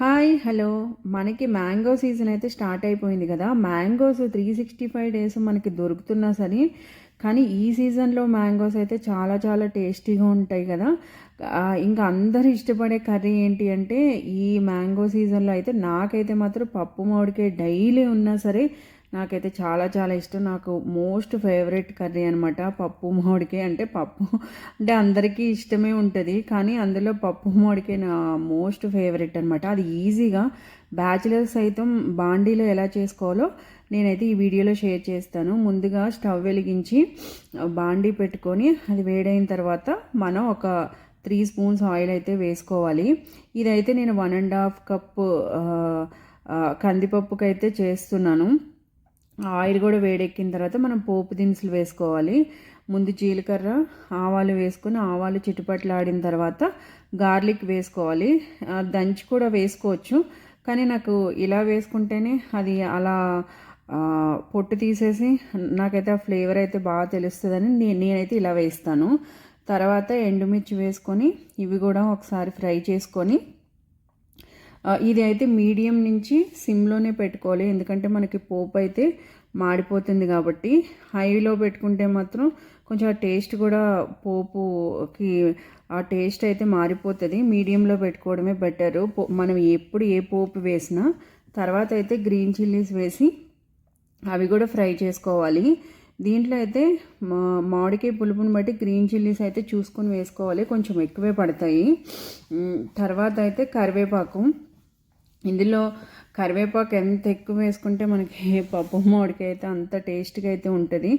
Hi hello. మనకి mango season అయితే start అయిపోయింది కదా. Mangoes three sixty five days మనకి దొరుకుతున్నా సరే కానీ ఈ సీజన్లో మ్యాంగోస్ అయితే చాలా చాలా టేస్టీగా ఉంటాయి కదా. ఇంకా అందరు ఇష్టపడే కర్రీ ఏంటి అంటే ఈ మ్యాంగో సీజన్లో అయితే నాకైతే మాత్రం పప్పు మామిడికాయ డైలీ ఉన్నా సరే నాకైతే చాలా చాలా ఇష్టం. నాకు మోస్ట్ ఫేవరెట్ కర్రీ అనమాట పప్పు మామిడికాయ. అంటే పప్పు అంటే అందరికీ ఇష్టమే ఉంటుంది కానీ అందులో పప్పు మామిడికాయ నా మోస్ట్ ఫేవరెట్ అనమాట అది ఈజీగా బ్యాచిలర్స్ సైతం బాండీలో ఎలా చేసుకోవాలో నేనైతే ఈ వీడియోలో షేర్ చేస్తాను. ముందుగా స్టవ్ వెలిగించి బాండీ పెట్టుకొని అది వేడైన తర్వాత మనం ఒక త్రీ స్పూన్స్ ఆయిల్ అయితే వేసుకోవాలి. ఇదైతే నేను వన్ అండ్ హాఫ్ కప్ కందిపప్పుకి అయితే చేస్తున్నాను. ఆయిల్ కూడా వేడెక్కిన తర్వాత మనం పోపు దినుసులు వేసుకోవాలి. ముందు జీలకర్ర ఆవాలు వేసుకొని ఆవాలు చిటుపట్లాడిన తర్వాత గార్లిక్ వేసుకోవాలి. దంచి కూడా వేసుకోవచ్చు. కానీ నాకు ఇలా వేసుకుంటేనే అది అలా పొట్టు తీసేసి నాకైతే ఆ ఫ్లేవర్ అయితే బాగా తెలుస్తుందని నేను నేనైతే ఇలా వేస్తాను. తర్వాత ఎండుమిర్చి వేసుకొని ఇవి కూడా ఒకసారి ఫ్రై చేసుకొని ఇది అయితే మీడియం నుంచి సిమ్లోనే పెట్టుకోవాలి. ఎందుకంటే మనకి పోపు అయితే మాడిపోతుంది కాబట్టి హైలో పెట్టుకుంటే మాత్రం కొంచెం ఆ టేస్ట్ కూడా పోపుకి ఆ టేస్ట్ అయితే మారిపోతుంది. మీడియంలో పెట్టుకోవడమే బెటరు మనం ఎప్పుడు ఏ పోపు వేసినా తర్వాత అయితే గ్రీన్ చిల్లీస్ వేసి అవి కూడా ఫ్రై చేసుకోవాలి. దీంట్లో అయితే మా మామిడికాయ పులుపుని బట్టి గ్రీన్ చిల్లీస్ అయితే చూసుకొని వేసుకోవాలి. కొంచెం ఎక్కువే పడతాయి. తర్వాత అయితే కరివేపాకు. ఇందులో కరివేపాకు ఎంత ఎక్కువ వేసుకుంటే మనకి పప్పు మామిడికి అయితే అంత టేస్ట్గా అయితే ఉంటుంది.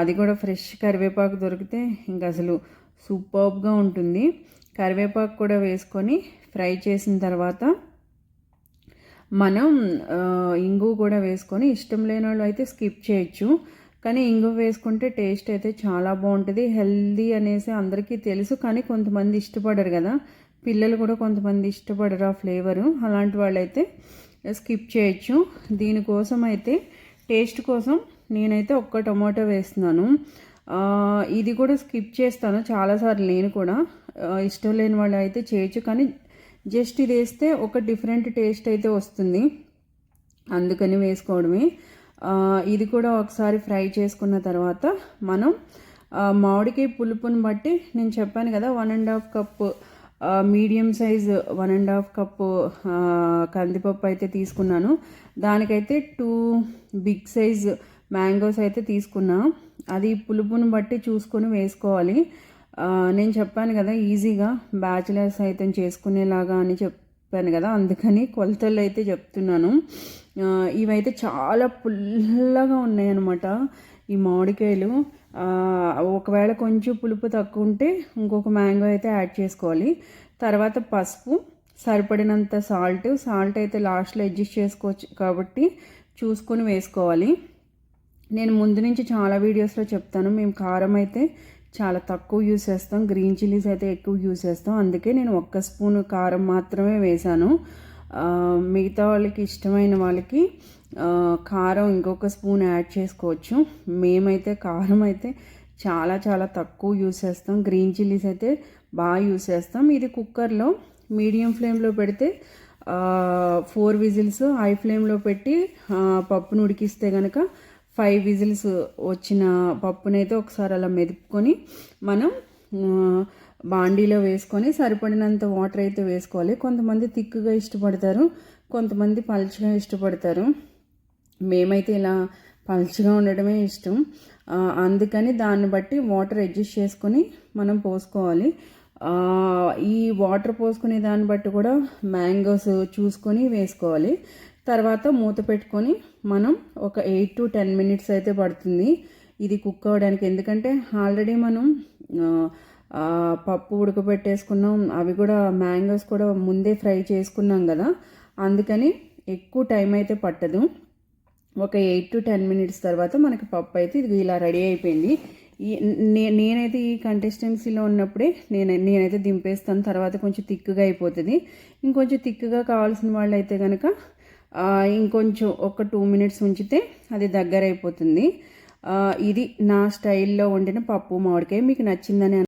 అది కూడా ఫ్రెష్ కరివేపాకు దొరికితే ఇంకా అసలు సూపర్బ్గా ఉంటుంది. కరివేపాకు కూడా వేసుకొని ఫ్రై చేసిన తర్వాత మనం ఇంగు కూడా వేసుకొని ఇష్టం లేని వాళ్ళు అయితే స్కిప్ చేయొచ్చు. కానీ ఇంగు వేసుకుంటే టేస్ట్ అయితే చాలా బాగుంటుంది. హెల్దీ అనేసి అందరికీ తెలుసు కానీ కొంతమంది ఇష్టపడరు కదా. పిల్లలు కూడా కొంతమంది ఇష్టపడరు ఆ ఫ్లేవరు. అలాంటి వాళ్ళైతే స్కిప్ చేయొచ్చు. దీనికోసం అయితే టేస్ట్ కోసం నేనైతే ఒక్క టొమాటో వేస్తున్నాను. ఇది కూడా స్కిప్ చేస్తాను చాలాసార్లు నేను కూడా. ఇష్టం లేని వాళ్ళు అయితే చేయొచ్చు కానీ జస్ట్ ఇది వేస్తే ఒక డిఫరెంట్ టేస్ట్ అయితే వస్తుంది. అందుకని వేసుకోవడమే. ఇది కూడా ఒకసారి ఫ్రై చేసుకున్న తర్వాత మనం మామిడికాయ పులుపుని బట్టి నేను చెప్పాను కదా one and half cup medium size one and half cup కందిపప్పు అయితే తీసుకున్నాను. దానికైతే టూ బిగ్ సైజ్ మ్యాంగోస్ అయితే తీసుకున్నా. అది పులుపును బట్టి చూసుకొని వేసుకోవాలి. నేను చెప్పాను కదా ఈజీగా బ్యాచిలర్స్ అయితే చేసుకునేలాగా అని చెప్పాను కదా అందుకని కొలతలు అయితే చెప్తున్నాను. ఇవైతే చాలా పుల్లగా ఉన్నాయన్నమాట ఈ మామిడికాయలు. ఒకవేళ కొంచెం పులుపు తక్కువ ఉంటే ఇంకొక మ్యాంగో అయితే యాడ్ చేసుకోవాలి. తర్వాత పసుపు సరిపడినంత సాల్ట్. సాల్ట్ అయితే లాస్ట్లో అడ్జస్ట్ చేసుకోవచ్చు కాబట్టి చూసుకొని వేసుకోవాలి. నేను ముందు నుంచి చాలా వీడియోస్లో చెప్తాను. మేము కారం అయితే చాలా తక్కువ యూజ్ చేస్తాం. గ్రీన్ చిల్లీస్ అయితే ఎక్కువ యూజ్ చేస్తాం. అందుకే నేను ఒక్క స్పూన్ కారం మాత్రమే వేశాను. మిగతా వాళ్ళకి ఇష్టమైన వాళ్ళకి కారం ఇంకొక స్పూన్ యాడ్ చేసుకోవచ్చు. మేమైతే కారం అయితే చాలా చాలా తక్కువ యూజ్ చేస్తాం. గ్రీన్ చిల్లీస్ అయితే బాగా యూజ్ చేస్తాం. ఇది కుక్కర్లో మీడియం ఫ్లేమ్లో పెడితే ఫోర్ విజిల్స్ హై ఫ్లేమ్లో పెట్టి పప్పును ఉడికిస్తే కనుక ఫైవ్ విజిల్స్ వచ్చిన పప్పునైతే ఒకసారి అలా మెదుపుకొని మనం బాండీలో వేసుకొని సరిపడినంత వాటర్ అయితే వేసుకోవాలి. కొంతమంది తిక్కుగా ఇష్టపడతారు కొంతమంది పలుచగా ఇష్టపడతారు. మేమైతే ఇలా పలుచగా ఉండడమే ఇష్టం. అందుకని దాన్ని బట్టి వాటర్ అడ్జస్ట్ చేసుకొని మనం పోసుకోవాలి. ఈ వాటర్ పోసుకునే దాన్ని బట్టి కూడా మ్యాంగోస్ చూసుకొని వేసుకోవాలి. తర్వాత మూత పెట్టుకొని మనం ఒక ఎయిట్ టు టెన్ మినిట్స్ అయితే పడుతుంది. ఇది కుక్ అవ్వడానికి ఎందుకంటే ఆల్రెడీ మనం పప్పు ఉడకబెట్టేసుకున్నాం. అవి కూడా మ్యాంగోస్ కూడా ముందే ఫ్రై చేసుకున్నాం కదా. అందుకని ఎక్కువ టైం అయితే పట్టదు. ఒక ఎయిట్ టు టెన్ మినిట్స్ తర్వాత మనకి పప్పు అయితే ఇది ఇలా రెడీ అయిపోయింది. ఈ నే- నేనైతే ఈ కంటెస్టెన్సీలో ఉన్నప్పుడే నేను నేనైతే దింపేస్తాను. తర్వాత కొంచెం తిక్కుగా అయిపోతుంది. ఇంకొంచెం తిక్కుగా కావాల్సిన వాళ్ళు అయితే కనుక ఇంకొంచెం ఒక టూ మినిట్స్ ఉంచితే అది దగ్గర అయిపోతుంది ఇది నా స్టైల్లో వండిన పప్పు మామిడికాయ. మీకు నచ్చిందని